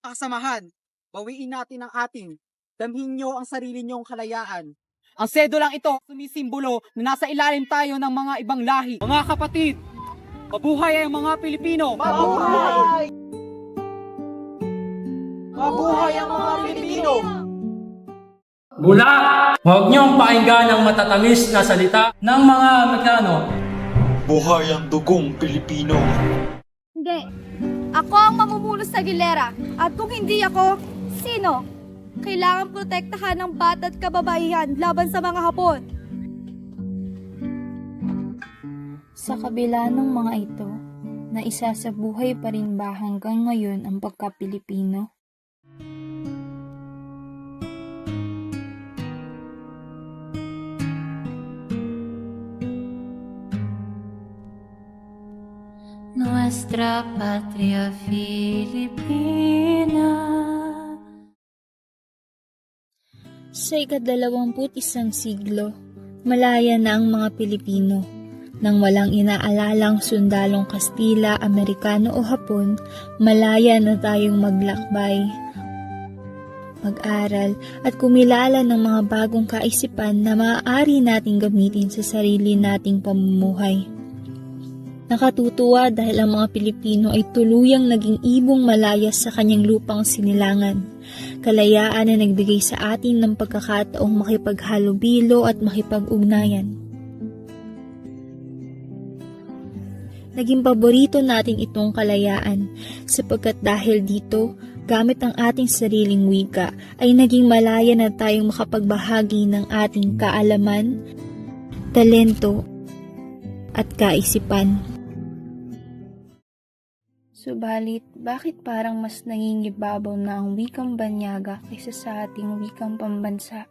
Kasamahan, bawiin natin ang ating. Damhin nyo ang sarili nyong kalayaan. Ang sedulang ito sumisimbolo na nasa ilalim tayo ng mga ibang lahi. Mga kapatid, mabuhay ang mga Pilipino! Mabuhay! Mabuhay ang mga Pilipino! Mula, huwag niyong pakinggan ang matatamis na salita ng mga Amerikano. Buhay ang dugong Pilipino. Hindi. Ako ang mamumuno sa gilera. At kung hindi ako, sino? Kailangan protektahan ng bata at kababaihan laban sa mga Hapon. Sa kabila ng mga ito, na isa sa buhay pa rin ba hanggang ngayon ang pagka-Pilipino? Nuestra patria Filipina. Sa ikadalawamput isang siglo, malaya na ang mga Pilipino. Nang walang inaalalang sundalong Kastila, Amerikano o Hapon, malaya na tayong maglakbay, mag-aral at kumilala ng mga bagong kaisipan na maaari nating gamitin sa sarili nating pamumuhay. Nakatutuwa dahil ang mga Pilipino ay tuluyang naging ibong malaya sa kanyang lupang sinilangan. Kalayaan na nagbigay sa atin ng pagkakataong makipaghalubilo at makipag-ugnayan. Naging paborito natin itong kalayaan sapagkat dahil dito, gamit ang ating sariling wika, ay naging malaya na tayong makapagbahagi ng ating kaalaman, talento, at kaisipan. Subalit, bakit parang mas nangingibabaw na ang wikang banyaga kaysa sa ating wikang pambansa?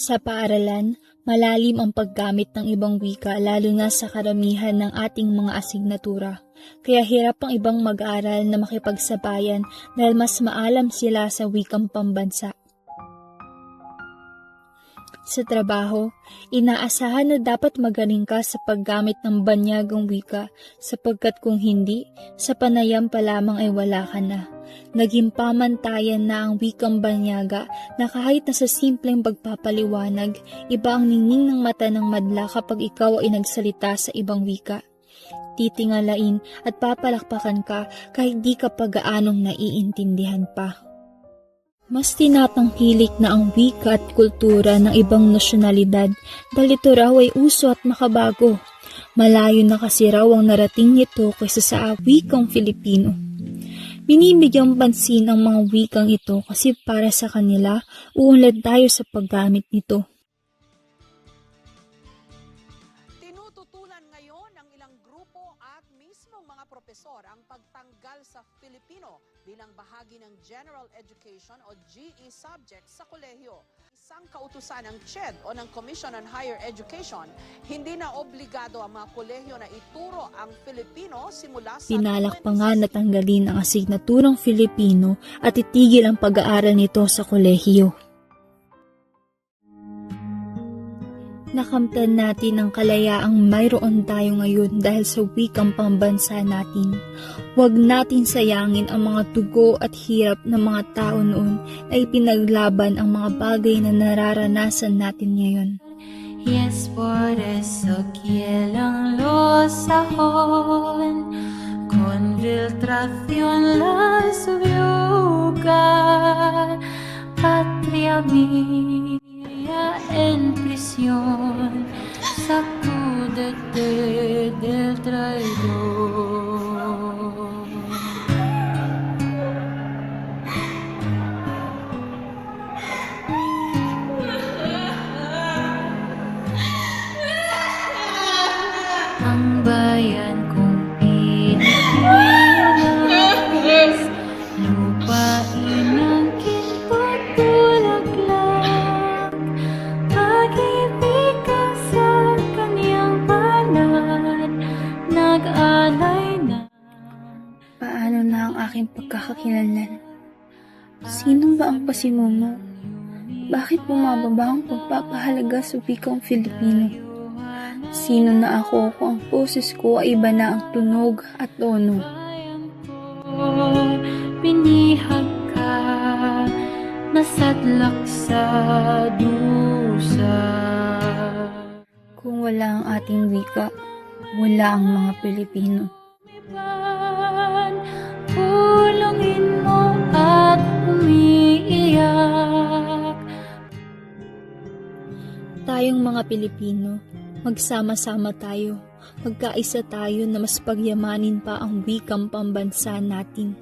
Sa paaralan, malalim ang paggamit ng ibang wika lalo na sa karamihan ng ating mga asignatura. Kaya hirap ang ibang mag-aral na makipagsabayan dahil mas maalam sila sa wikang pambansa. Sa trabaho, inaasahan na dapat magaling ka sa paggamit ng banyagang wika sapagkat kung hindi, sa panayam pa lamang ay wala ka na. Naging pamantayan na ang wikang banyaga na kahit na sa simpleng pagpapaliwanag, iba ang ningning ng mata ng madla kapag ikaw ay nagsalita sa ibang wika. Titingalain at papalakpakan ka kahit di ka pag-aanong naiintindihan pa. Mas tinatangkilik na ang wika at kultura ng ibang nasyonalidad dahil ito raw ay uso at makabago. Malayo na kasi raw ang narating nito kaysa sa wikang Filipino. Binibigyang pansin ang mga wikang ito kasi para sa kanila, uunlad tayo sa paggamit nito. Ang pagtanggal sa Filipino bilang bahagi ng General Education o GE subject sa kolehiyo. Isang kautusan ng CHED o ng Commission on Higher Education, hindi na obligado ang mga kolehiyo na ituro ang Filipino simula sa Pinalak pa nga na tanggalin ang asignaturang Filipino at itigil ang pag-aaral nito sa kolehiyo. Nakamtan natin ang kalayaang mayroon tayo ngayon dahil sa wikang pambansa natin. Huwag natin sayangin ang mga tugo at hirap ng mga tao noon na ipinaglaban ang mga bagay na nararanasan natin ngayon. Y es por eso que el anglo sajón frustración la subyuga. Patria mía en prisión, sacúdete del traidor. Ang bayan ang aking pagkakakilanlan? Sino ba ang pasimuno? Bakit bumababa ang pagpapahalaga sa wikang Filipino? Sino na ako kung ang boses ko ay iba na ang tunog at tono? Binihag ka Nasadlak sa dusa Kung wala ang ating wika, wala ang mga Pilipino. Pulungin mo Tayong mga Pilipino, magsama-sama tayo. Magkaisa tayo na mas pagyamanin pa ang wikang pambansa natin.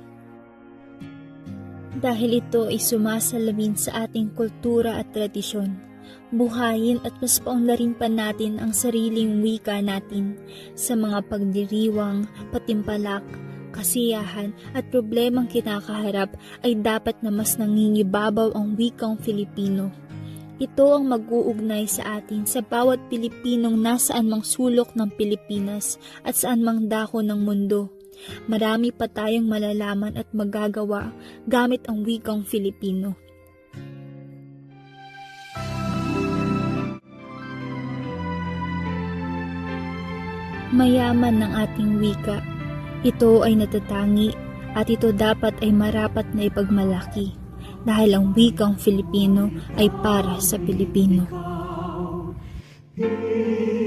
Dahil ito ay sumasalamin sa ating kultura at tradisyon. Buhayin at mas paunlarin pa natin ang sariling wika natin sa mga pagdiriwang, patimpalak, kasiyahan at problemang kinakaharap ay dapat na mas nangingibabaw ang wikang Filipino. Ito ang mag-uugnay sa atin sa bawat Pilipinong nasaan mang sulok ng Pilipinas at saan mang dako ng mundo. Marami pa tayong malalaman at magagawa gamit ang wikang Filipino. Mayaman ng ating wika. Ito ay natatangi at ito dapat ay marapat na ipagmalaki dahil ang wikang Filipino ay para sa Pilipino. Di